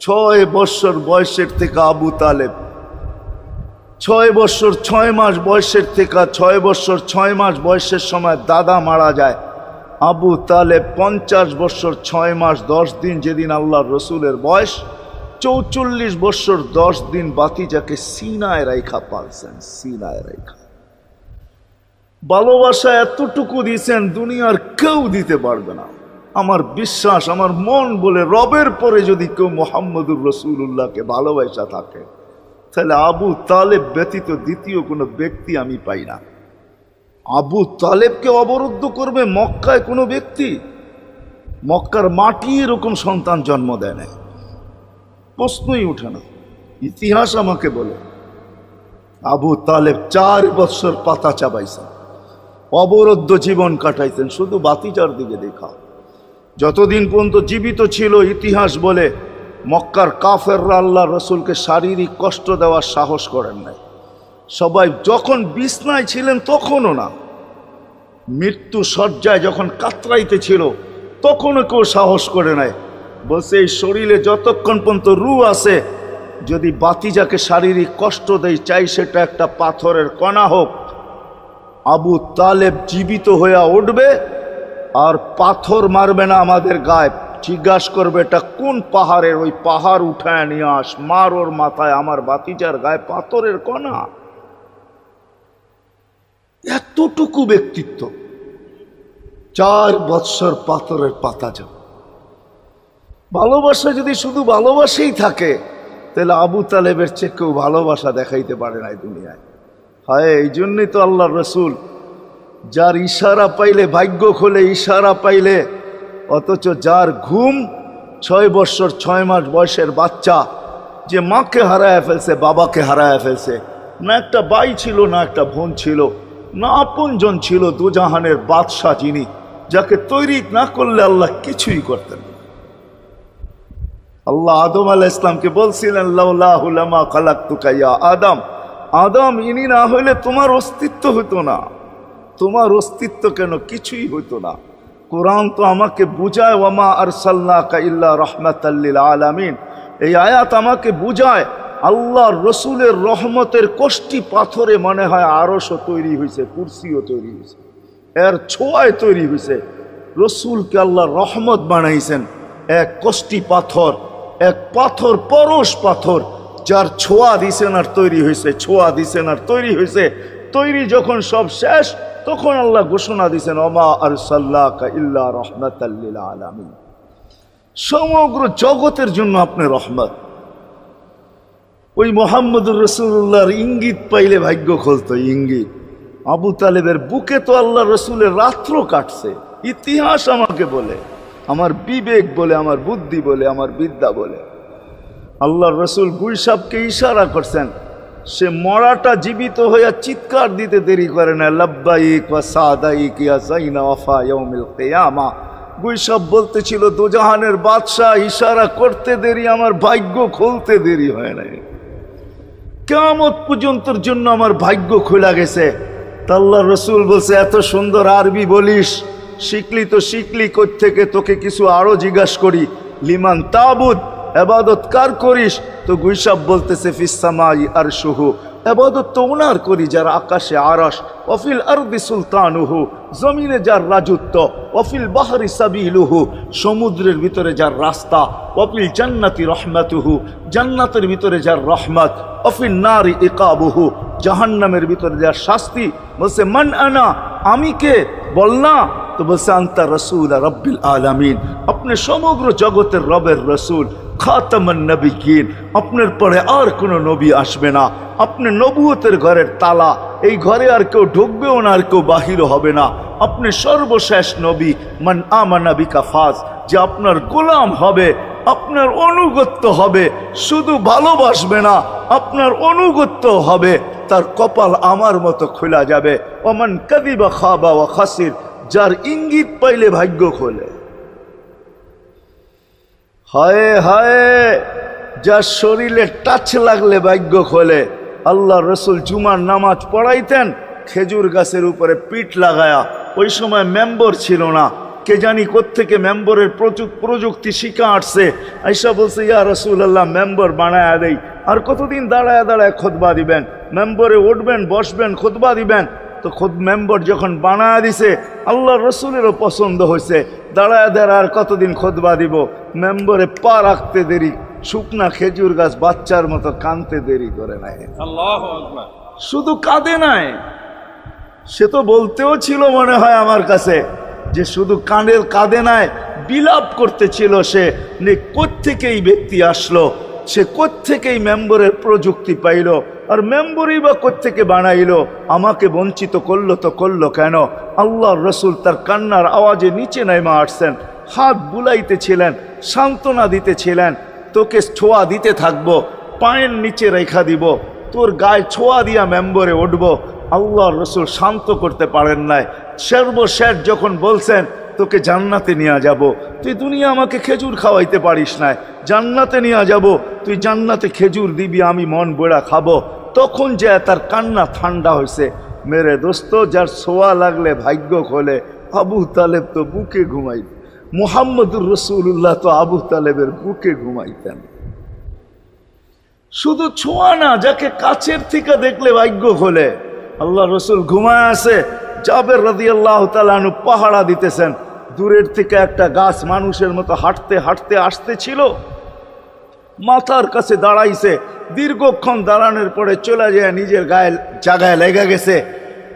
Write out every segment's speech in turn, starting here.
ছয় বৎসর বয়সের থেকে আবু তালেব। ছয় বৎসর ছয় মাস বয়সের থেকে, ছয় বৎসর ছয় মাস বয়সের সময় দাদা মারা যায়। আবু তালেব পঞ্চাশ বৎসর ছয় মাস, দশ দিন যেদিন আল্লাহ রসুলের বয়স, চৌচল্লিশ বৎসর দশ দিন বাতিজাকে সিনায় রাইখা পালছেন, সিনায় রাইখা। ভালোবাসা এতটুকু দিয়েছেন, দুনিয়ার কেউ দিতে পারবে না। আমার বিশ্বাস, আমার মন বলে রবের পরে যদি কেউ মোহাম্মদুর রসুল্লাহকে ভালোবাসা থাকে, তাহলে আবু তালেব ব্যতীত দ্বিতীয় কোনো ব্যক্তি আমি পাই না। আবু তালেবকে অবরুদ্ধ করবে মক্কায় কোনো ব্যক্তি? মক্কার মাটি এরকম সন্তান জন্ম দেয় না। প্রশ্নই ওঠে না। ইতিহাস আমাকে বলে, আবু তালেব চার বৎসর পাতা চাবাইছেন, অবরুদ্ধ জীবন কাটাইতেন শুধু বাতিজার দিকে দেখা যতদিন পর্যন্ত জীবিত ছিল ইতিহাস বলে, মক্কার কাফেররা আল্লাহ রসুলকে শারীরিক কষ্ট দেওয়ার সাহস করেন নাই। সবাই যখন বিছনায় ছিলেন তখনও না। মৃত্যু সজ্জায় যখন কাতরাইতে ছিল, তখনও কেউ সাহস করে নাই। বলছে, এই শরীরে যতক্ষণ পর্যন্ত রু আছে, যদি বাতিজাকে শারীরিক কষ্ট দেয় চাই সেটা একটা পাথরের কণা হোক। আবু তালেব জীবিত হইয়া উঠবে আর পাথর মারবে না আমাদের গায়ে। জিজ্ঞাস করবে, এটা কোন পাহাড়ের? ওই পাহাড় উঠায় নিয়ে আস, মার ওর মাথায়, আমার বাতিজার গায়ে পাথরের কণা। এতটুকু ব্যক্তিত্ব, চার বৎসর পাথরের পাতা যাও ভালোবাসা যদি শুধু ভালোবাসেই থাকে, তাহলে আবু তালেবের চেয়ে কেউ ভালোবাসা দেখাইতে পারে না এই দুনিয়ায়। হয়, এই জন্যই তো আল্লাহ রসুল যার ইশারা পাইলে ভাগ্য খোলে, ইশারা পাইলে, অথচ যার ঘুম ছয় বৎসর ছয় মাস বয়সের বাচ্চা, যে মাকে হারায় ফেলছে, বাবাকে হারায় ফেলছে, না একটা বাই ছিল, না একটা বোন ছিল, না আপনজন ছিল, দুজাহানের বাদশাহ যিনি, যাকে তৈরি না করলে আল্লাহ কিছুই করতেন আল্লাহ আদম আল ইসলামকে বলছিলেন লাউলাহুলামা ইয়া আদম। আদম, ইনি না হলে তোমার অস্তিত্ব হতো না। তোমার অস্তিত্ব কেন? কিছুই হইতো না। কোরআন তো আমাকে বুঝায়, ওয়ামা আরসাল্লাকা ইল্লা রহমাতাল্লিল আলামিন। এই আয়াত আমাকে বুঝায় আল্লাহ রসুলের রহমতের কষ্টি পাথরে মনে হয় আরশও তৈরি হয়েছে কুরসিও তৈরি হয়েছে এর ছোঁয়ায় তৈরি হয়েছে রসুলকে আল্লাহ রহমত বানাইছেন, এক কষ্টি পাথর, এক পাথর পরশ পাথর, যার ছোঁয়া দিছেন আর তৈরি হয়েছে ছোঁয়া দিছেন আর তৈরি হয়েছে তৈরি যখন সব শেষ, তখন আল্লাহ ঘোষণা দিছেন অমা আর সাল্লাহ ইল্লা রহমতাল্লিল আলামিন। সমগ্র জগতের জন্য আপনি রহমত। ওই মোহাম্মদুর রসুল্লাহর ইঙ্গিত পাইলে ভাগ্য খুলতো, ইঙ্গিত। আবু তালেবের বুকে তো আল্লাহ রসুলের রাত্র কাটছে। ইতিহাস আমাকে বলে, আমার বিবেক বলে, আমার বুদ্ধি বলে, আমার বিদ্যা বলে। আল্লাহ রসুল গুইসাবকে ইশারা করছেন সে মরাটা জীবিত হইয়া চিৎকার দিতে দেরি করে না। লাব্বাইক ওয়া সাদাইক ইয়া কিয়ামা। গুইসাব বলতেছিল, দুজাহানের বাদশাহ ইশারা করতে দেরি, আমার ভাগ্য খুলতে দেরি হয় নাই। কেমত পর্যন্তর জন্য আমার ভাগ্য খোলা গেছে। তা আল্লাহ রসুল বলছে, এত সুন্দর আরবি বলিস। শিখলি তো শিখলি থেকে? তোকে কিছু আরও জিজ্ঞাস করি। লিমান তাবুদ এবাদত কার করিস? তো গুইসাব বলতেছে ফিসামাই আর শুহু এবাদত তো ওনার করি, যার আকাশে আরস অফিল আরবি সুলতানুহু, জমিনে যার রাজত্ব। অফিল বাহারি সাবিলুহু, সমুদ্রের ভিতরে যার রাস্তা। অফিল জান্নাতি রহমাতুহু, জান্নাতের ভিতরে যার রহমত। অফিল নারী ইকাবুহু, জাহান্নামের ভিতরে যার শাস্তি। বলছে, মান আনা, আমি কে? বল না। তো বলছে আন্তা রসুল রব্বিল আলামিন। আপনি সমগ্র জগতের রবের রসুল, খাতামান নবীন আপনার পরে আর কোনো নবী আসবে না। আপনি নবুয়তের ঘরের তালা। এই ঘরে আর কেউ ঢুকবেও না, আর কেউ বাহির হবে না। আপনি সর্বশেষ নবী, মান আমানা বিকাফাজ যে আপনার গোলাম হবে, আপনার অনুগত্য হবে, শুধু ভালোবাসবে না, আপনার অনুগত্য হবে, তার কপাল আমার মতো খোলা যাবে। ওমান কাদিবা খাবা ও খাসির। যার ইঙ্গিত পাইলে ভাগ্য খোলে। হায় হায়, যার শরীরে টাচ লাগলে ভাগ্য খোলে। আল্লাহ রসুল জুমার নামাজ পড়াইতেন, খেজুর গাছের উপরে পিঠ লাগায়া। ওই সময় মেম্বর ছিল না। কে জানি কোত্থেকে মেম্বরের প্রযুক প্রযুক্তি শিখা আসছে। আইসা বলছে, ইয়া রসুল্লাহ মেম্বর বানায় দেই। আর কতদিন দাঁড়ায় দাঁড়ায় খোদবা দিবেন? মেম্বরে উঠবেন, বসবেন, খোদবা দিবেন। তো খোদ মেম্বর যখন বানায় দিছে আল্লাহ রসুলেরও পছন্দ হয়েছে। দাঁড়ায় দাঁড়ায় আর কতদিন খোদবা দিব? মেম্বরে পা রাখতে দেরি শুকনা খেজুর গাছ বাচ্চার মতো কানতে দেরি করে নাই। শুধু কাঁদে নাই সে তো বলতেও ছিল মনে হয় আমার কাছে যে শুধু কানের কাঁদে নাই বিলাপ করতেছিল সে নে কোত্থেকে এই ব্যক্তি আসলো? সে কোত্থেকেই মেম্বরের প্রযুক্তি পাইল? আর মেম্বরই বা কোত্থেকে বানাইলো? আমাকে বঞ্চিত করল তো করল কেন? আল্লাহ রসুল তার কান্নার আওয়াজে নিচে নেমে আসছেন, হাত বুলাইতেছিলেন সান্ত্বনা দিতেছিলেন তোকে ছোঁয়া দিতে থাকব, পায়ের নিচে রেখা দিব, তোর গায়ে ছোঁয়া দিয়া মেম্বরে উঠব। আল্লাহর রসুল শান্ত করতে পারেন নাই। সর্বশেষ যখন বলছেন তোকে জান্নাতে নিয়ে যাব। তুই দুনিয়া আমাকে খেজুর খাওয়াইতে পারিস না জান্নাতে নিয়ে যাব। তুই জান্নাতে খেজুর দিবি, আমি মন বেড়া খাব। তখন যে তার কান্না ঠান্ডা হয়েছে মেরে দোস্ত, যার ছোঁয়া লাগলে ভাগ্য খোলে, আবু তালেব তো বুকে ঘুমাই মুহাম্মদুর রসুল্লাহ তো আবু তালেবের বুকে ঘুমাইতেন। শুধু ছোঁয়া না, যাকে কাছের থেকে দেখলে ভাগ্য খোলে। আল্লাহ রসুল ঘুমায় আছে জাবের রাদি আল্লাহ তালু পাহারা দিতেছেন। দূরের থেকে একটা গাছ মানুষের মতো হাঁটতে হাঁটতে আসতেছিল। মাথার কাছে দাঁড়াইছে। দীর্ঘক্ষণ দাঁড়ানোর পরে চলে যায় নিজের গায়ে জায়গায় লেগে গেছে।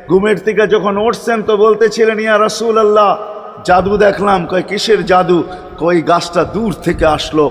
ঘুমের থেকে যখন উঠছেন তো বলতেছিলেন, ইয়া রসুল আল্লাহ জাদু দেখলাম। কয়, কিসের জাদু? কই গাছটা দূর থেকে আসলো।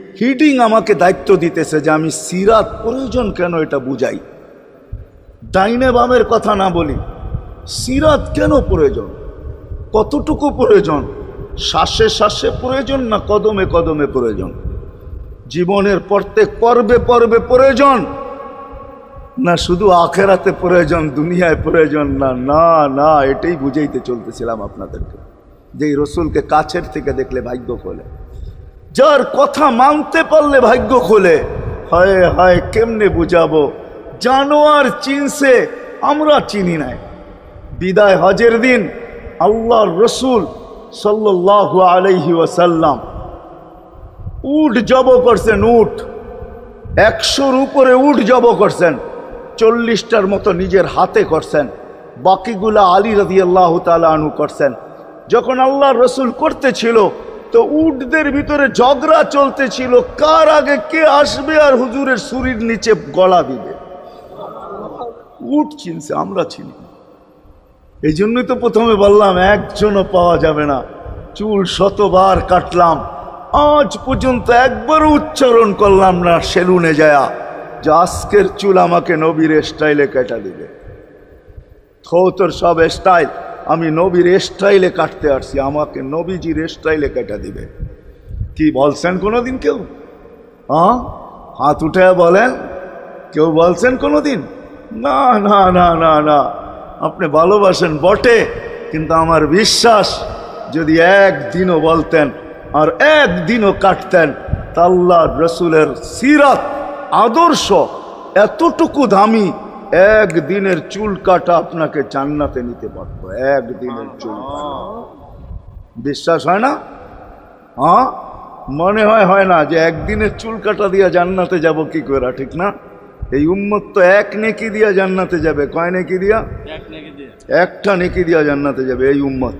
হিটিং আমাকে দায়িত্ব দিতেছে যে আমি সিরাত প্রয়োজন কেন এটা বুঝাই। ডাইনে বামের কথা না বলি, সিরাত কেন প্রয়োজন? কতটুকু প্রয়োজন? শ্বাসে শ্বাসে প্রয়োজন না কদমে কদমে প্রয়োজন? জীবনের প্রত্যেক পর্বে পর্বে প্রয়োজন? না শুধু আখেরাতে প্রয়োজন, দুনিয়ায় প্রয়োজন, না না না, এটাই বুঝাইতে চলতেছিলাম আপনাদেরকে। যে রসুলকে কাছের থেকে দেখলে ভাগ্য খোলে। যার কথা মানতে পারলে ভাগ্য খোলে। হায় হায়, কেমনে বুঝাবো? জানোয়ার চিনছে, আমরা চিনি নাই। বিদায় হজের দিন আল্লাহর রসুল সাল্লাহ আলাইহি ওয়াসাল্লাম উঠ জব করছেন উঠ একশোর উপরে উঠ জব করছেন, চল্লিশটার মতো নিজের হাতে করছেন। বাকিগুলা আলী রাজি আল্লাহ আনু করছেন। যখন আল্লাহ রসুল করতেছিল তো উটদের ভিতরে ঝগড়া চলতেছিল। কার আগে কে আসবে আর হুজুরের শরীর নিচে গলা দিবে? উট চিনছে, আমরা চিনি। এই জন্যই তো প্রথমে বললাম, একজনও পাওয়া যাবে না। চুল শতবার কাটলাম। আজ পর্যন্ত একবারও উচ্চারণ করলাম না সেলুনে যায়া, যে আজকের চুল আমাকে নবীর স্টাইলে কেটা দিবে। থো, তোর সব স্টাইল আমি নবীর স্টাইলে কাটতে আসছি, আমাকে নবীজির স্টাইলে কেটা দিবে। কি বলছেন কোনো দিন কেউ? হ্যাঁ হাত উঠে বলেন, কেউ বলছেন কোনো দিন না না না না না। আপনি ভালোবাসেন বটে, কিন্তু আমার বিশ্বাস, যদি একদিনও বলতেন আর একদিনও কাটতেন তা আল্লাহ রসুলের সিরাত, আদর্শ, এতটুকু দামি একদিনের চুল কাটা আপনাকে জান্নাতে নিতে পারতো একদিনের চুল বিশ্বাস হয় না? হ্যাঁ? মনে হয় হয় না যে একদিনের চুল কাটা দিয়া জান্নাতে যাব কি করে ঠিক না? এই উম্মত তো এক নেকি দিয়া জান্নাতে যাবে কয় নেকি দিয়া? এক নাকি দিয়ে। একটা নেকি দিয়া জান্নাতে যাবে এই উম্মত।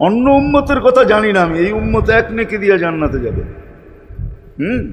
অন্য উম্মতের কথা জানি না আমি এই উম্মত এক নেকি দিয়া জান্নাতে যাবে। হুম?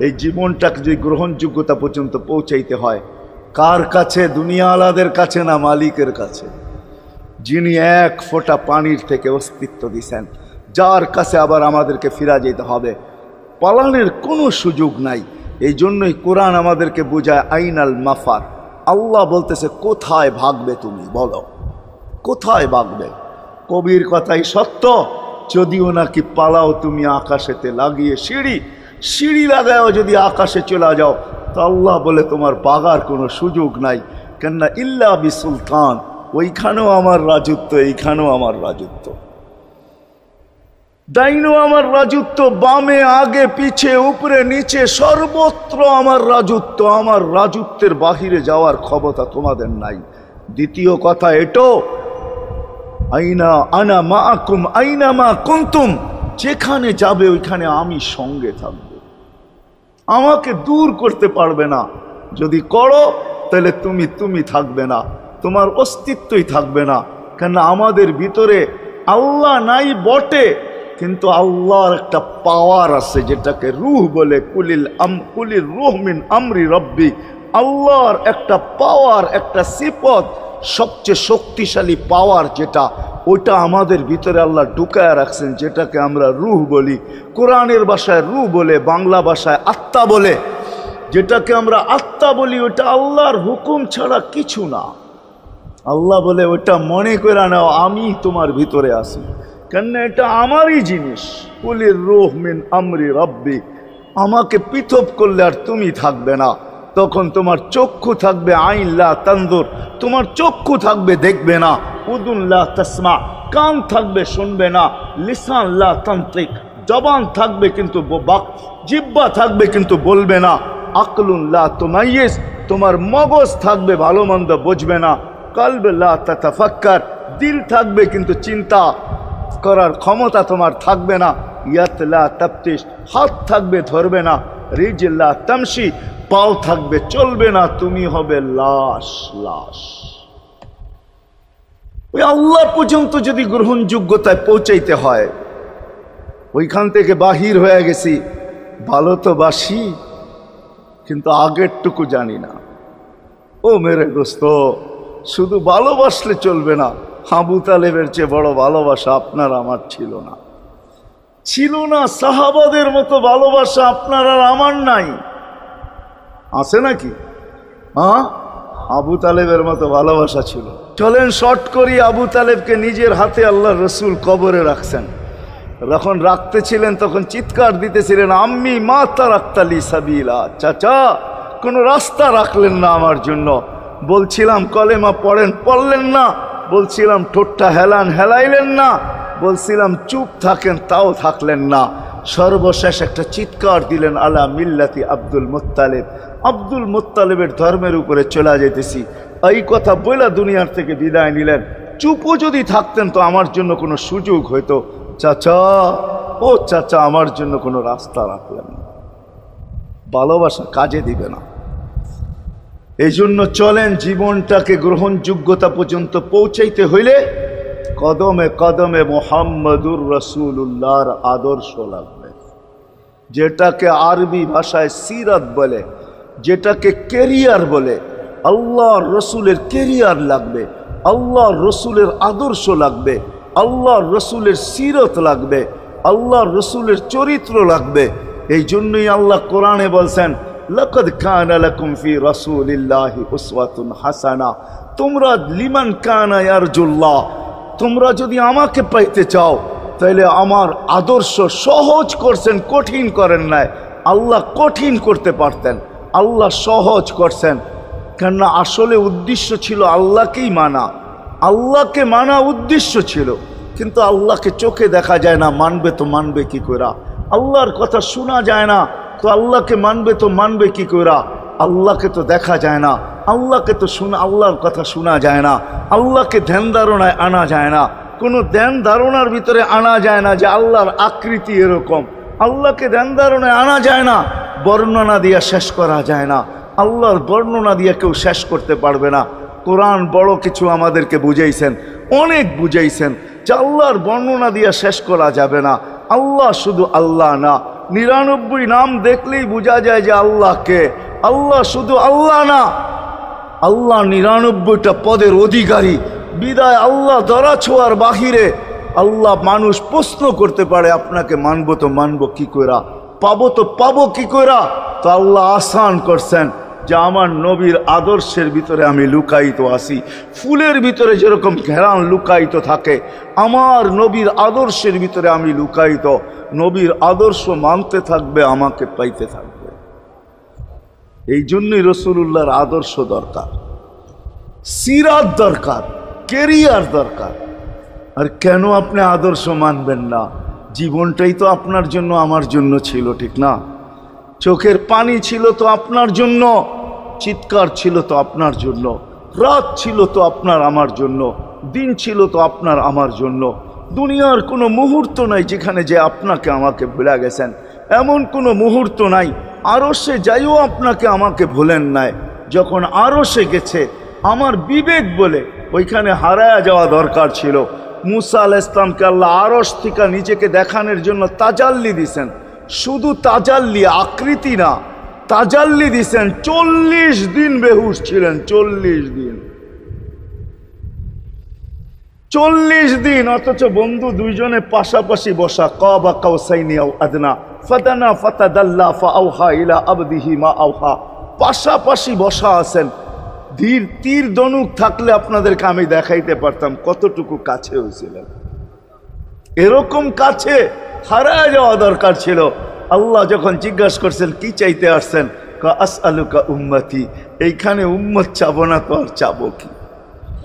এই জীবনটাকে যদি গ্রহণযোগ্যতা পর্যন্ত পৌঁছাইতে হয়, কার কাছে? দুনিয়া আলাদের কাছে না মালিকের কাছে? যিনি এক ফোঁটা পানির থেকে অস্তিত্ব দিছেন, যার কাছে আবার আমাদেরকে ফিরা যেতে হবে। পালানের কোনো সুযোগ নাই। এই জন্যই কোরআন আমাদেরকে বোঝায়, আইনাল মাফার। আল্লাহ বলতেছে, কোথায় ভাগবে তুমি? বলো। কোথায় ভাগবে? কবির কথাই সত্য। যদিও নাকি পালাও তুমি আকাশেতে লাগিয়ে সিঁড়ি সিঁড়ি লাগাও যদি আকাশে চলে যাও, তো আল্লাহ বলে তোমার বাগার কোনো সুযোগ নাই। কেননা ইল্লা বি সুলতান ওইখানেও আমার রাজত্ব, এইখানেও আমার রাজত্ব। ডাইনো আমার রাজত্ব, বামে, আগে, পিছে, উপরে, নিচে, সর্বত্র আমার রাজত্ব, আমার রাজত্বের বাহিরে যাওয়ার ক্ষমতা তোমাদের নাই। দ্বিতীয় কথা এটো, আইনা আনা মা আকুম আইনা মা কুন্তুম, যেখানে যাবে ওইখানে আমি সঙ্গে থাকব। আমাকে দূর করতে পারবে না। যদি করো, তাহলে তুমি তুমি থাকবে না। তোমার অস্তিত্বই থাকবে না। কেন আমাদের ভিতরে আল্লাহ নাই বটে, কিন্তু আল্লাহর একটা পাওয়ার আছে যেটাকে রুহ বলে, কুলিল আম, কুলির রুহ মিন আমরি রব্বি। আল্লাহর একটা পাওয়ার একটা সিপত সবচেয়ে শক্তিশালী পাওয়ার যেটা ওইটা আমাদের ভিতরে আল্লাহ ঢুকায় রাখছেন, যেটাকে আমরা রুহ বলি। কোরআনের ভাষায় রুহ বলে, বাংলা ভাষায় আত্মা বলে। যেটাকে আমরা আত্মা বলি ওটা আল্লাহর হুকুম ছাড়া কিছু না। আল্লাহ বলে ওটা মনে করে নাও, আমি তোমার ভিতরে আসি কেননা এটা আমারই জিনিস। কুলির রোহ মিন আমরি রব্বি। আমাকে পৃথক করলে আর তুমি থাকবে না। তখন তোমার চক্ষু থাকবে আইনলা তান্দুর তোমার চক্ষু থাকবে দেখবে না। উদুল্লাহ তসমা। কান থাকবে শুনবে না। লিসানলা তান্ত্রিক। জবান থাকবে কিন্তু জিব্বা থাকবে কিন্তু বলবে না। আকলুল্লাহ তোমাইয়েস তোমার মগজ থাকবে ভালো মন্দ বুঝবে না। কালবেল্লাহ তাতাফাক্কার। দিল থাকবে কিন্তু চিন্তা করার ক্ষমতা তোমার থাকবে না। ইয়াতলা তাপ্তিস হাত থাকবে ধরবে না। রিজিল্লা তামসি পাও থাকবে, চলবে না, তুমি হবে লাশ লাশ। ওই আল্লাহ পর্যন্ত যদি গ্রহণযোগ্যতায় পৌঁছাইতে হয়, ওইখান থেকে বাহির হয়ে গেছি, ভালো তো বাসি, কিন্তু আগেরটুকু জানি না। ও মেরে দোস্ত, শুধু ভালোবাসলে চলবে না হাবু তালেবের চেয়ে বড় ভালোবাসা আপনার আমার ছিল না। ছিল না সাহাবাদের মতো ভালোবাসা আপনার আর আমার নাই। আছে নাকি? হ্যাঁ? আবু তালেবের মতো ভালোবাসা ছিল। চলেন শর্ট করি, আবু তালেবকে নিজের হাতে আল্লাহ রসুল কবরে রাখছেন। যখন রাখতেছিলেন, তখন চিৎকার দিতেছিলেন, আম্মি মাতা রাখতালি সাবিলা। চাচা, কোনো রাস্তা রাখলেন না আমার জন্য। বলছিলাম, কলেমা পড়েন, পড়লেন না। বলছিলাম, ঠোঁটটা হেলান, হেলাইলেন না। বলছিলাম, চুপ থাকেন, তাও থাকলেন না। সর্বশেষ একটা চিৎকার দিলেন, আলা মিল্লাতি আব্দুল মোত্তালেব। আব্দুল মোত্তালেবের ধর্মের উপরে চলে যেতেছি এই কথা বইলা দুনিয়ার থেকে বিদায় নিলেন। চুপও যদি থাকতেন তো আমার জন্য কোনো সুযোগ হইতো। চাচা, ও চাচা, আমার জন্য কোনো রাস্তা রাখলেন ভালোবাসা কাজে দিবে না। এই জন্য চলেন জীবনটাকে গ্রহণযোগ্যতা পর্যন্ত পৌঁছাইতে হইলে কদমে কদমে মোহাম্মদুর রসুল্লাহর আদর্শ লাগবে। যেটাকে আরবি ভাষায় সিরাত বলে, যেটাকে কেরিয়ার বলে, আল্লাহ রসুলের কেরিয়ার লাগবে, আল্লাহ রসুলের আদর্শ লাগবে, আল্লাহ রসুলের সিরত লাগবে, আল্লাহ রসুলের চরিত্র লাগবে। এই জন্যই আল্লাহ কোরআনে বলছেন, লকদ কানা লাকুম ফি রাসূলিল্লাহি উসওয়াতুন হাসানা। তোমরা লিমান কানা ইয়ারজুল্লাহ তোমরা যদি আমাকে পাইতে চাও তাহলে আমার আদর্শ সহজ করছেন, কঠিন করেন নাই। আল্লাহ কঠিন করতে পারতেন, আল্লাহ সহজ করছেন। কেননা আসলে উদ্দেশ্য ছিল আল্লাহকেই মানা। আল্লাহকে মানা উদ্দেশ্য ছিল, কিন্তু আল্লাহকে চোখে দেখা যায় না, মানবে তো মানবে কি করা আল্লাহর কথা শোনা যায় না, তো আল্লাহকে মানবে তো মানবে কি করা আল্লাহকে তো দেখা যায় না। আল্লাহকে তো শোনা, আল্লাহর কথা শোনা যায় না। আল্লাহকে ধ্যান ধারণায় আনা যায় না। কোনো ধ্যান ধারণার ভিতরে আনা যায় না যে আল্লাহর আকৃতি এরকম। আল্লাহকে ধ্যান ধারণায় আনা যায় না, বর্ণনা দিয়া শেষ করা যায় না। আল্লাহর বর্ণনা দিয়ে কেউ শেষ করতে পারবে না। কোরআন বড় কিছু আমাদেরকে বুঝাইছেন, অনেক বুঝাইছেন যে আল্লাহর বর্ণনা দিয়ে শেষ করা যাবে না। আল্লাহ শুধু আল্লাহ না। নিরানব্বই নাম দেখলেই বোঝা যায় যে আল্লাহকে আল্লাহ শুধু আল্লাহ না। আল্লাহ নিরানব্বইটা পদের অধিকারী। বিদায় আল্লাহ ধরা ছোঁয়ার বাহিরে আল্লাহ মানুষ প্রশ্ন করতে পারে, আপনাকে মানবো তো মানবো কি কইরা? পাবো তো পাবো কি কইরা? তো আল্লাহ আসান করছেন যে আমার নবীর আদর্শের ভিতরে আমি লুকায়িত আসি ফুলের ভিতরে যেরকম ঘেরান লুকায়িত থাকে, আমার নবীর আদর্শের ভিতরে আমি লুকায়িত। নবীর আদর্শ মানতে থাকবে, আমাকে পাইতে থাকবে। এই জন্যই রসুল্লাহর আদর্শ দরকার। সিরাত দরকার কেরিয়ার দরকার। আর কেন আপনি আদর্শ মানবেন না? জীবনটাই তো আপনার জন্য আমার জন্য ছিল, ঠিক না? চোখের পানি ছিল তো আপনার জন্য, চিৎকার ছিল তো আপনার জন্য, রাত ছিল তো আপনার আমার জন্য, দিন ছিল তো আপনার আমার জন্য। দুনিয়ার কোনো মুহূর্ত নাই যেখানে যে আপনাকে আমাকে ভুলে গেছেন। এমন কোনো মুহূর্ত নাই আরও সে যাইও আপনাকে আমাকে ভুলেন নাই। যখন আরও সে গেছে, আমার বিবেক বলে ওইখানে হারায়া যাওয়া দরকার ছিল। মুসা আল ইসলামকে আল্লাহ আরস থেকে নিজেকে দেখানোর জন্য তাজাল্লি দিছেন। শুধু তাজাল্লি, আকৃতি না, তাজাল্লি দিছেন। চল্লিশ দিন বেহুশ ছিলেন, চল্লিশ দিন। চল্লিশ দিন, অথচ বন্ধু দুইজনে পাশাপাশি বসা, কবা আও আদনা। ফাদানা ফাতাদাল্লা ফাআউহা ইলা আবদিহি মা আউহা। পাশাপাশি বসা আছেন। ধীর তীর দনুক থাকলে আপনাদেরকে আমি দেখাইতে পারতাম কতটুকু কাছে হয়েছিলেন। এরকম কাছে হারায় যাওয়া দরকার ছিল। আল্লাহ যখন জিজ্ঞাসা করছেন, কি চাইতে আসছেন? কা আস আলুকা উম্মতি। এইখানে উম্মত চাবো না তো আর চাবো কি?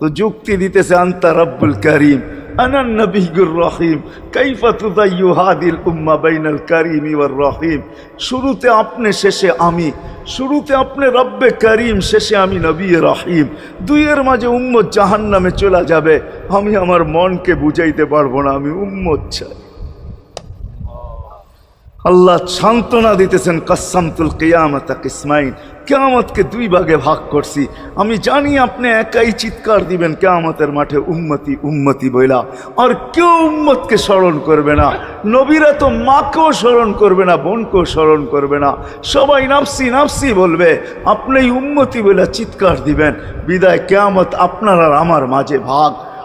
তো যুক্তি দিতেছে, আন্তা রব্বুল করিম আনান নবীগুর রহিম, কাইফা তুদাইয়ু হাদিল উম্মা বাইনাল করিম ওয়ার রহিম। শুরুতে আপনি, শেষে আমি। শুরুতে আপনি, রব্বে করিম, শেষে আমি নবী রহিম। দুইয়ের মাঝে উম্মত জাহান্নামে চলে যাবে। আমি আমার মনকে বুঝাইতে পারব না, আমি উম্মত চাই। আল্লাহ সান্ত্বনা দিতেছেন কাসামতুল কেয়ামত কিসমাইন কেয়ামতকে দুই ভাগে ভাগ করছি। আমি জানি আপনি একাই চিৎকার দিবেন, কেয়ামতের মাঠে উম্মতি উম্মতি বইলা আর কেউ উম্মতকে স্মরণ করবে না। নবীরা তো মাকেও স্মরণ করবে না, বোনকেও স্মরণ করবে না। সবাই নাফসি নাফসি বলবে, আপনি উম্মতি বইলা চিৎকার দিবেন। বিদায় কেয়ামত আপনার আর আমার মাঝে ভাগ।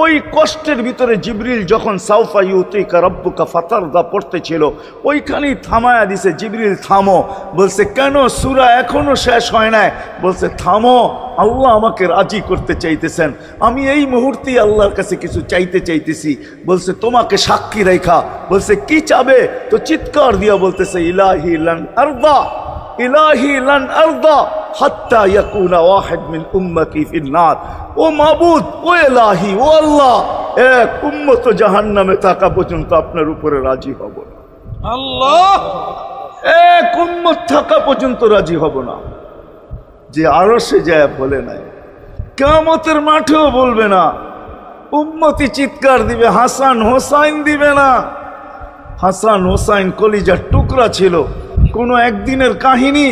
ওই কষ্টের ভিতরে জিবরিল যখন সাউফা ইউতিকা রব্বুকা ফাতারদা পড়তেছিল, ওইখানেই থামায়া দিছে, জিবরিল, থামো। বলছে, কেন? সুরা এখনও শেষ হয় নাই। বলছে, থামো, আল্লাহ আমাকে রাজি করতে চাইতেছেন। আমি এই মুহূর্তেই আল্লাহর কাছে কিছু চাইতে চাইতেছি। বলছে, তোমাকে সাক্ষী রেখা। বলছে, কি চাবে? তো চিৎকার দিয়া বলতেছে, ইলাহি লান আরদা। ইলাহি লান আরদা হাত্তা ইয়াকুনা ওয়াহিদ মিন উম্মতি ফিন নার ও মাবুদ ও ইলাহি ও আল্লাহ এক উম্মত জাহান নামে থাকা পর্যন্ত আপনার উপরে রাজি হব না। আল্লাহ! এক উম্মত থাকা পর্যন্ত রাজি হব না। যে আরও সে যায় বলে নাই। কেমতের মাঠেও বলবে না। উম্মতি চিৎকার দিবে হাসান হোসাইন দিবে না। হাসান হোসাইন কলিজার টুকরা ছিল। কোনো একদিনের কাহিনী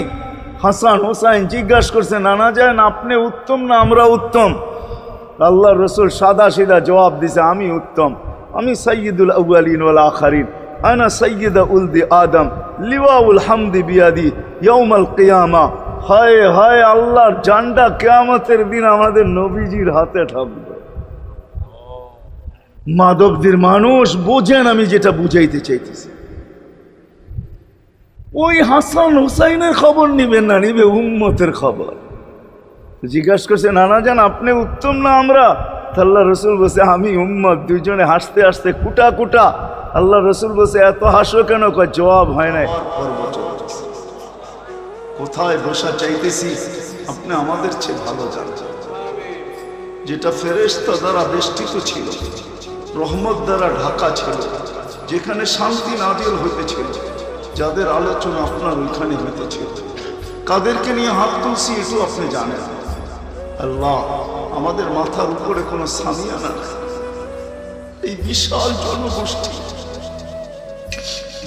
হাসান হোসাইন জিজ্ঞাসা করছে, নানা যান আপনি উত্তম না আমরা উত্তম? আল্লাহ রসুল সাদা সিধা জবাব দিছে, আমি উত্তম। আমি সৈয়দুল আউয়ালিন ওয়াল আখারিন। আনা সৈয়দা উলদি আদম। লিওয়াউল হামদি বিয়াদি ইয়ৌমাল কেয়ামা। হায় হায়, আল্লাহর জান্ডা কেয়ামতের দিন আমাদের নবীজির হাতে থাকবে। মাধবদের মানুষ বোঝেন আমি যেটা বুঝাইতে চাইতেছি। ওই হাসান হুসাইনের খবর নিবেন না, নিবে উম্মতের খবর। জিজ্ঞাসা করছে, নানা যান আপনি উত্তম না আমরা? আল্লাহ রসুল বসে আমি উম্মত, দুইজনে হাসতে হাসতে কুটা কুটা। আল্লাহ রসুল বসে এত হাসো কেন? জবাব হয় নাই। কোথায় বসা চাইতেছি? আপনি আমাদের চেয়ে ভালো জানেন। যেটা ফেরেশতা দ্বারা বেষ্টিত ছিল, রহমত দ্বারা ঢাকা ছিল, যেখানে শান্তি নাদিল হইতেছিল। যাদের আলোচনা আপনার ওইখানে হইতেছিল কাদেরকে নিয়ে হাত তুলছি এটু আপনি জানেন। আল্লাহ, আমাদের মাথার উপরে কোনো সামিয়ানা। এই বিশাল জনগোষ্ঠী,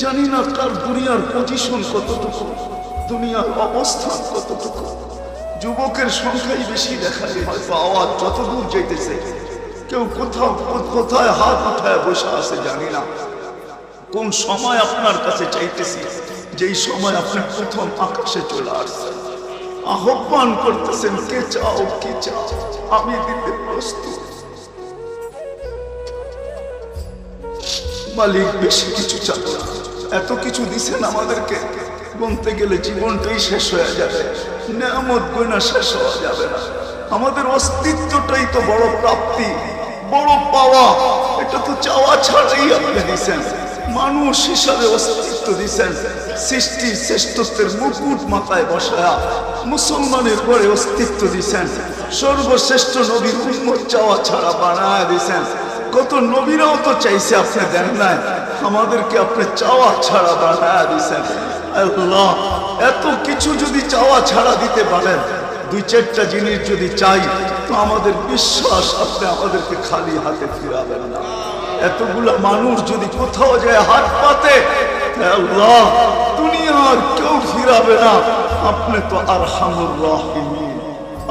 জানি না কার দুনিয়ার পজিশন কতটুকু, দুনিয়ার অবস্থান কতটুকু। যুবকের সংখ্যাই বেশি দেখা যায় আওয়াজ যত দূর যাইতেছে কেউ কোথাও, কোথায় হাত উঠায় বসে আছে, জানি না। কোন সময় আপনার কাছে চাইতেছি? যেই সময় আপনি প্রথম আকাশে চলে আসছেন। আহ্বান করতেছেন, কে চাও কে চাও? আমি দিতে প্রস্তুত। মালিক বেশি কিছু চাবো না। এত কিছু দিছেন আমাদেরকে। গুনতে গেলে জীবনটাই শেষ হয়ে যাবে। নেয়ামত গয়না শেষ হওয়া যাবে না। আমাদের অস্তিত্বটাই তো বড় প্রাপ্তি, বড় পাওয়া। এটা তো চাওয়া ছাড়াই আপনি দিছেন। মানুষ হিসাবে অস্তিত্ব দিছেন সৃষ্টির শ্রেষ্ঠত্বের মুকুট মাথায় বসায়া মুসলমানের পরে অস্তিত্ব দিছেন সর্বশ্রেষ্ঠ নবীর উন্মত চাওয়া ছাড়া বানায় দিছেন কত নবীরাও তো চাইছে আপনি দেন নাই। আমাদেরকে আপনি চাওয়া ছাড়া বানায় দিছেন আল্লাহ, এত কিছু যদি চাওয়া ছাড়া দিতে পারেন, দুই চারটা জিনিস যদি চাই, তো আমাদের বিশ্বাস আপনি আমাদেরকে খালি হাতে ফিরাবেন না। এতগুলা মানুষ যদি কোথাও যায় হাত পাতে আল্লাহ, দুনিয়ার কেউ ফিরাবে না। আপনি তো আর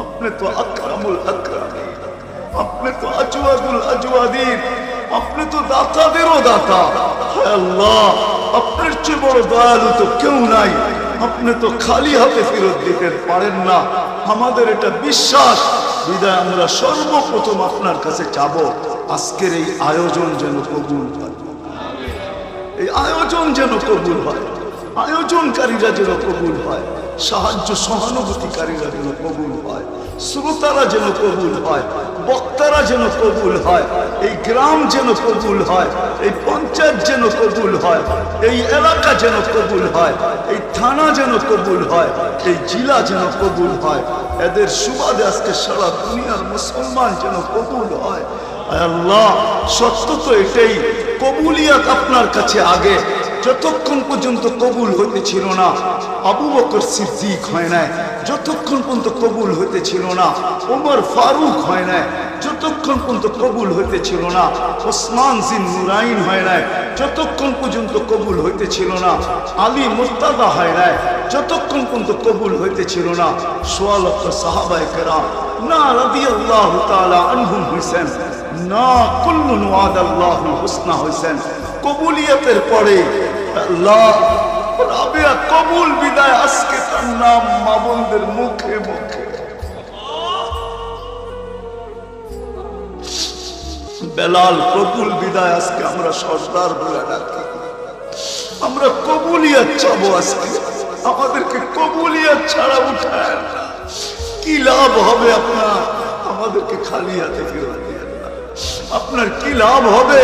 আপনি তো আকরামুল আপনি তো আজওয়াদুল আজওয়াদিন, আপনি তো দাতাদেরও দাতা। আল্লাহ, আপনার চেয়ে বড় দয়ালু তো কেউ নাই। আপনি তো খালি হাতে ফেরত দিতে পারেন না। আমাদের এটা বিশ্বাস। বিদায়, আমরা সর্বপ্রথম আপনার কাছে যাব। আজকের এই আয়োজন যেন কবুল হয় এই আয়োজন যেন কবুল হয় আয়োজনকারীরা যেন কবুল হয় সাহায্য সহানুভূতিকারীরা যেন কবুল হয় শ্রোতারা যেন কবুল হয় বক্তারা যেন কবুল হয় এই গ্রাম যেন কবুল হয় এই পঞ্চায়েত যেন কবুল হয় এই এলাকা যেন কবুল হয় এই থানা যেন কবুল হয় এই জেলা যেন কবুল হয় এদের সুবাদে আজকে সারা দুনিয়ার মুসলমান যেন কবুল হয় আল্লাহ, সত্য তো এটাই, কবুলিয়াত আপনার কাছে আগে, যতক্ষণ পর্যন্ত কবুল হইতেছিল না, আবু বকর সিদ্দিক হয় নাই, যতক্ষণ পর্যন্ত কবুল হইতেছিল না, ওমর ফারুক হয় নাই যতক্ষণ পর্যন্ত কবুল হইতেছিল না, ওসমান জিন নুরাইন হয় নাই, যতক্ষণ পর্যন্ত কবুল হইতেছিল না, আলী মুস্তাদা হয় নাই, যতক্ষণ পর্যন্ত কবুল হইতেছিল না সোয়াল সাহাবায় কেরাম, না রাদি আল্লাহ তাআলা আনহুম হইছেন, না কুল্লুন ওয়াদাল্লাহুল হুসনা হইছেন। কবুলিয়তের পরে আল্লাহ রাবেয়া কবুল বিদায় আজকে তার নাম মাবনদের মুখে মুখে বেলাল কবুল বিদায় আজকে আমরা সর্দার বলে ডাকি। আমরা কবুলিয়াত চাবো আজকে। আমাদেরকে কবুলিয়াত ছাড়া উঠায়। কি লাভ হবে আপনার? আমাদেরকে খালি হাতে। আপনার কি লাভ হবে?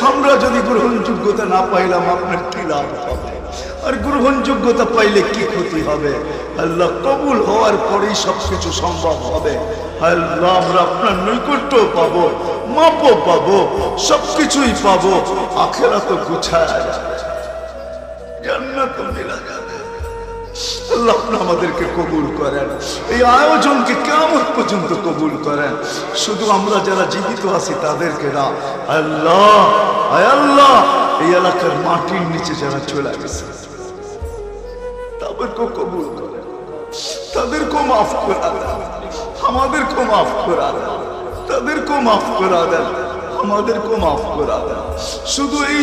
আমরা যদি গ্রহণযোগ্যতা না পাইলাম, আপনার কি লাভ হবে? আর গ্রহণযোগ্যতা পাইলে কি ক্ষতি হবে? আল্লাহ কবুল হওয়ার পরেই সবকিছু সম্ভব হবে। আল্লাহ, আমরা আপনার নৈকট্য পাবো। মাপও পাবো, সবকিছুই পাবো আখেরা তো গুছায় আমাদেরকে কবুল করেন। এই আয়োজনকে কেমন পর্যন্ত কবুল করেন? শুধু আমরা যারা জীবিত আছি তাদেরকে না, আল্লাহ আল্লাহ, এই এলাকার মাটির নিচে যারা চলে গেছে তাদেরকেও কবুল করেন। তাদেরকেও মাফ করা আমাদেরকেও মাফ করা তাদেরকেও মাফ করা দেন, আমাদেরকেও মাফ করা দেন। শুধু এই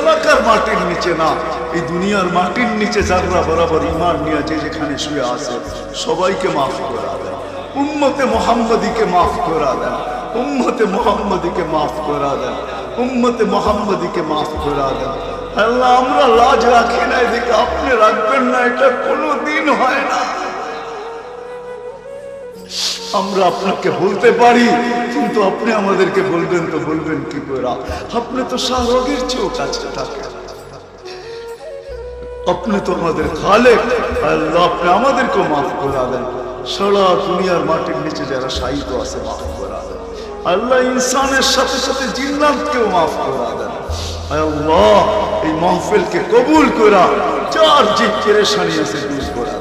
এলাকার মাটির নিচে না, এই দুনিয়ার মাটির নিচে যারা বরাবর ইমান নিয়ে যেখানে শুয়ে আছে, সবাইকে মাফ করা দেন। উম্মতে মোহাম্মদীকে মাফ করা দেন। উম্মতে মোহাম্মদীকে মাফ করা দেন। উম্মতে মোহাম্মদীকে মাফ করা দেন। আল্লাহ, আমরা লাজ রাখি না, এদিকে আপনি রাখবেন না, এটা কোনো দিন হয় না। আমরা আপনাকে বলতে পারি, কিন্তু আপনি আমাদেরকে বলবেন তো বলবেন কি করে? আপনি তো শাহরগের চেয়েও কাছে থাকেন আপনি তো আমাদের খালেক। আল্লাহ, আপনি আমাদেরকেও মাফ করা দেন। সারা দুনিয়ার মাটির নিচে যারা সাহিত্য আছে, মাফ করা দেন। আল্লাহ ইনসানের সাথে সাথে জিন্নাতকেও মাফ করা দেন। আল্লাহ, এই মাহফিলকে কবুল করা, যার যে পেরেশানি আছে দূর করা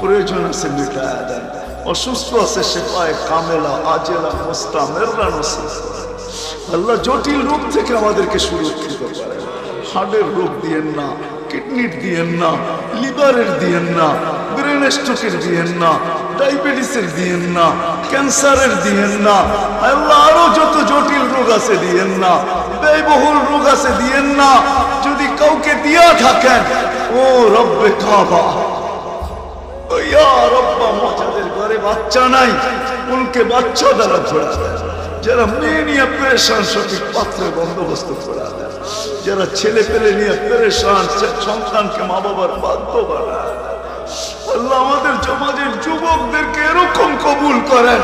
প্রয়োজন আছে মিটায়া দেন। অসুস্থ আছে সেপায় কামেলা, আজেলা মোস্তা মেররা নসিব আল্লাহ জটিল রোগ থেকে আমাদেরকে সুরক্ষিত করেন হার্টের রোগ দিয়েন না, কিডনির দিয়েন না, লিভারের দিয়েন না ব্রেন স্ট্রোকের দিয়েন না, ডায়াবেটিসের দিয়েন না, ক্যান্সারের দিয়েন না, আল্লাহ আরও যত জটিল রোগ আছে দিয়েন না, ব্যয়বহুল রোগ আছে দিয়েন না। যদি কাউকে দিয়া থাকেন, ও রব্বে ও ইয়া রব্বা মজাদের ঘরে বাচ্চা নাই উনকে বাচ্চা দ্বারা দেয় যারা মেয়ে নিয়ে পেরেশান, সঠিক পাত্রে বন্দোবস্ত করা। দেয় যারা ছেলে পেলে নিয়ে পেরেশান সন্তানকে মা বাবার বাধ্য বানায় আল্লাহ আমাদের সমাজের যুবকদেরকে এরকম কবুল করেন,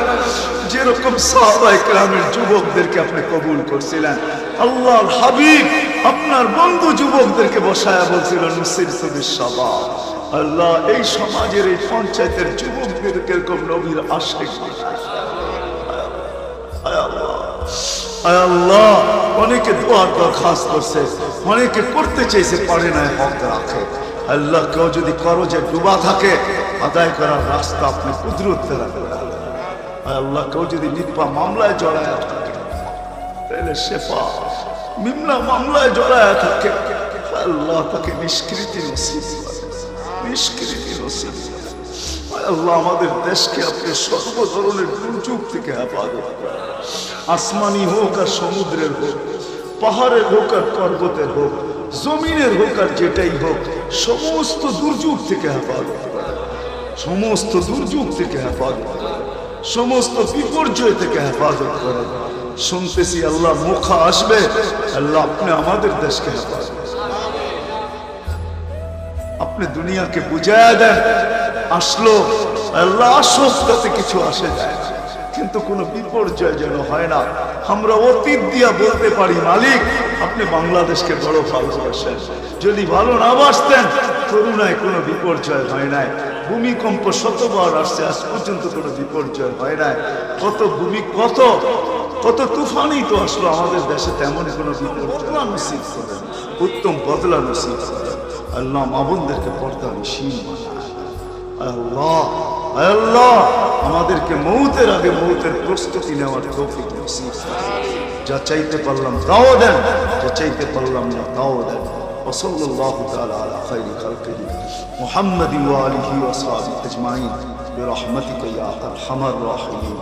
যেরকম সাহাবাই গ্রামের যুবকদেরকে আপনি কবুল করছিলেন। আল্লাহ হাবিব আপনার বন্ধু যুবকদেরকে বসায়া বলছিল নসির সবির সাবা আল্লাহ, এই সমাজের এই পঞ্চায়েতের যুবকদেরকে এরকম নবীর আশেখ আল্লাহ অনেকে দোয়ার দরখাস্ত করছে, অনেকে করতে চাইছে, পারে না হক রাখে। আল্লাহ, কেউ যদি করো যে ডুবা থাকে, আদায় করার রাস্তা আপনি কুদরত আল্লাহ, কেউ যদি নিপা মামলায় জড়ায় থাকে, তাহলে শেফা মিমলা মামলায় জড়ায় থাকে, আল্লাহ তাকে নিষ্কৃতি নসিব করে। নসিব করে। আল্লাহ আমাদের দেশকে আপনি সর্ব ধরনের দুর্যোগ থেকে হেফাজত আসমানি হোক আর সমুদ্রের হোক, পাহাড়ের হোক আর পর্বতের হোক, জমিনের হোক আর যেটাই হোক, সমস্ত দুর্যোগ থেকে হেফাজত সমস্ত দুর্যোগ থেকে হেফাজত সমস্ত বিপর্যয় থেকে হেফাজত করেন শুনতেছি আল্লাহ মুখা আসবে, আল্লাহ আপনি আমাদের দেশকে হেফাজত। আপনি দুনিয়াকে বুঝাইয়া দেন, আসলো, আল্লাহ কিছু আসে যায়। কিন্তু কোনো বিপর্যয় যেন হয় না। আমরা অতীত দিয়া বলতে পারি, মালিক, আপনি বাংলাদেশকে বড় ভালোবাসেন। যদি ভালো না বাসতেন, করুণায় কোনো বিপর্যয় হয় নাই। ভূমিকম্প শতবার আসছে, আজ পর্যন্ত কোনো বিপর্যয় হয় নাই। কত ভূমি, কত কত তুফানই তো আসলো আমাদের দেশে তেমন কোনো বিপর্যয়। উত্তম বদলা নসিব করেন আল্লাহ মাবুনদেরকে পর্দা নিশীন আল্লাহ আল্লাহ আমাদেরকে মৌতের আগে মৌতের প্রস্তুতি নেওয়ার তৌফিক নসিব করেন। যা চাইতে পারলাম তাও দেন যা চাইতে পারলাম না তাও দেন وصلى الله تعالى على خير خلقه محمد وآله وصحبه أجمعين برحمتك يا أرحم الراحمين